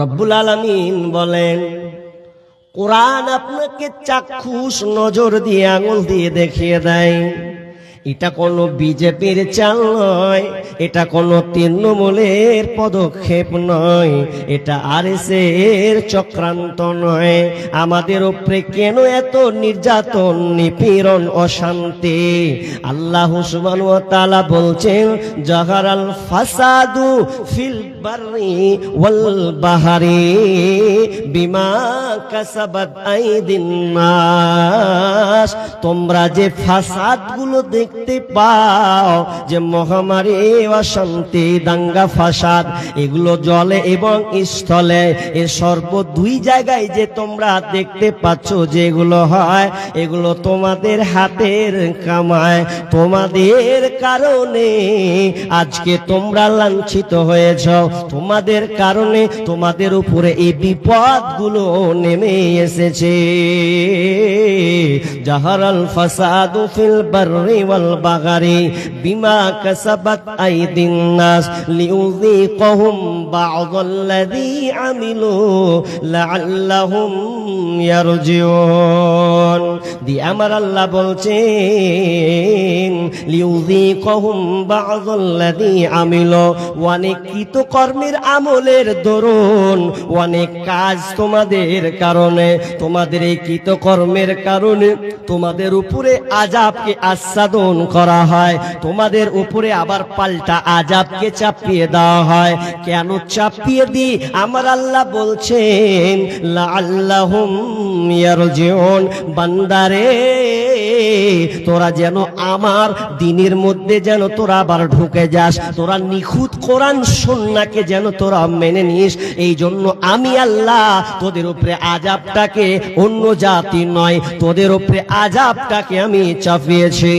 রব্বুল আলমিন বলেন কোরআন আপনাকে চাক্ষুষ নজর দিয়ে আঙুল দিয়ে দেখিয়ে দেয়। এটা কোনো বিজেপির চাল নয়, এটা কোনো তৃণমূলের পদক্ষেপ নয়, এটা আর এর চক্রান্ত নয়। আমাদের উপরে কেন এত নির্যাতন, নিপীড়ন, অশান্তি? আল্লাহ তাআলা বলছেন জাহারাল ফাসাদু ফিল ওয়াল বাহারি বিমা কাসাবাত আইদিন তোমরা যে ফাসাদগুলো দেখতে পাও, যে মহামারী অশান্তি দাঙ্গা ফাসাদ, এগুলো জলে এবং স্থলে এ সর্ব দুই জায়গায় যে তোমরা দেখতে পাচ্ছ যেগুলো হয়, এগুলো তোমাদের হাতের কামায়, তোমাদের কারণে আজকে তোমরা লাঞ্ছিত হয়েছ, তোমাদের কারণে তোমাদের উপরে এই বিপদগুলো নেমে এসেছে। জাহারাল ফাসাদু ফিল বাররি বাগারি বিমা কাসাবাত আইদিন নাস লিউযীকাহুম বা'দাল্লাযী আমিলু লাআল্লাহুম ইয়ারজিউন। দি আমার আল্লাহ বলছেন লিউযীকাহুম বা'দাল্লাযী আমিলু। অনেক কৃতকর্মের আমলের দরুন, অনেক কাজ তোমাদের কারণে। তোমাদের এই কৃতকর্মের কারণে তোমাদের উপরে আজাবকে আস্বাদন করা হয়। তোমাদের উপরে আবার পাল্টা আজাবকে চাপিয়ে দেওয়া হয়। কেন চাপিয়ে দি আমার আল্লাহ বলছেন, লাআল্লাহুম ইয়ারজিউন। বান্দারে, তোরা যেন আমার দিনের মধ্যে যেন তোরা আবার ঢুকে যাস, তোরা নিখুঁত কোরআন সন্নাকে যেন তোরা মেনে নিস এই জন্য আমি আল্লাহ তোদের উপরে আজাবটাকে অন্য জাতি নয়, তোদের উপরে আজাবটাকে আমি চাপিয়েছি।